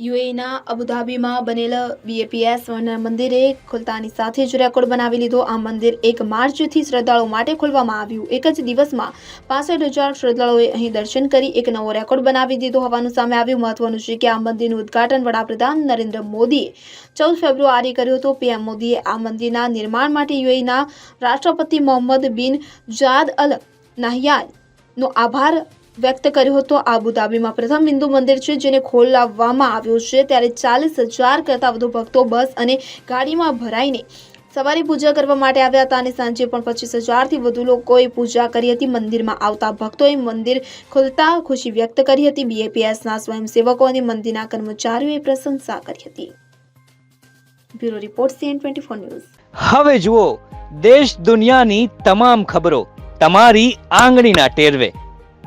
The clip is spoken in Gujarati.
યુએના અબુધાબીમાં બનેલ બીએપીએસ મંદિરે ખુલતાની સાથે જ રેકોર્ડ બનાવી લીધો. આ મંદિર એક માર્ચથી શ્રદ્ધાળુઓ માટે ખોલવામાં આવ્યું. એક જ દિવસમાં પાસઠ હજાર શ્રદ્ધાળુઓએ અહીં દર્શન કરી એક નવો રેકોર્ડ બનાવી દીધો હોવાનું સામે આવ્યું. મહત્વનું છે કે આ મંદિરનું ઉદ્ઘાટન વડાપ્રધાન નરેન્દ્ર મોદીએ ચૌદ ફેબ્રુઆરી કર્યું હતું. પીએમ મોદીએ આ મંદિરના નિર્માણ માટે યુએના રાષ્ટ્રપતિ મોહમ્મદ બિન જાદ અલ નાહયાનનો આભાર વ્યક્ત કર્યો હતો. આબુધાબીમાં પ્રથમ હિન્દુ મંદિર છે જેને ખોલાવવામાં આવ્યું છે. ત્યારે ચાલીસ હજાર કરતાં વધુ ભક્તો બસ અને ગાડીમાં ભરાઈને સવારે પૂજા કરવા માટે આવ્યા હતા અને સાંજે પણ પચીસ હજારથી વધુ લોકોએ પૂજા કરી હતી. મંદિરમાં આવતા ભક્તોએ મંદિર ખુલતા ખુશી વ્યક્ત કરી હતી. બીએપીએસના સ્વયંસેવકો અને મંદિરના કર્મચારીઓએ પ્રશંસા કરી હતી. Bureau report, CN twenty four news. હવે જુઓ, દેશ દુનિયાની તમામ ખબરો તમારી આંગળીના ટેરવે.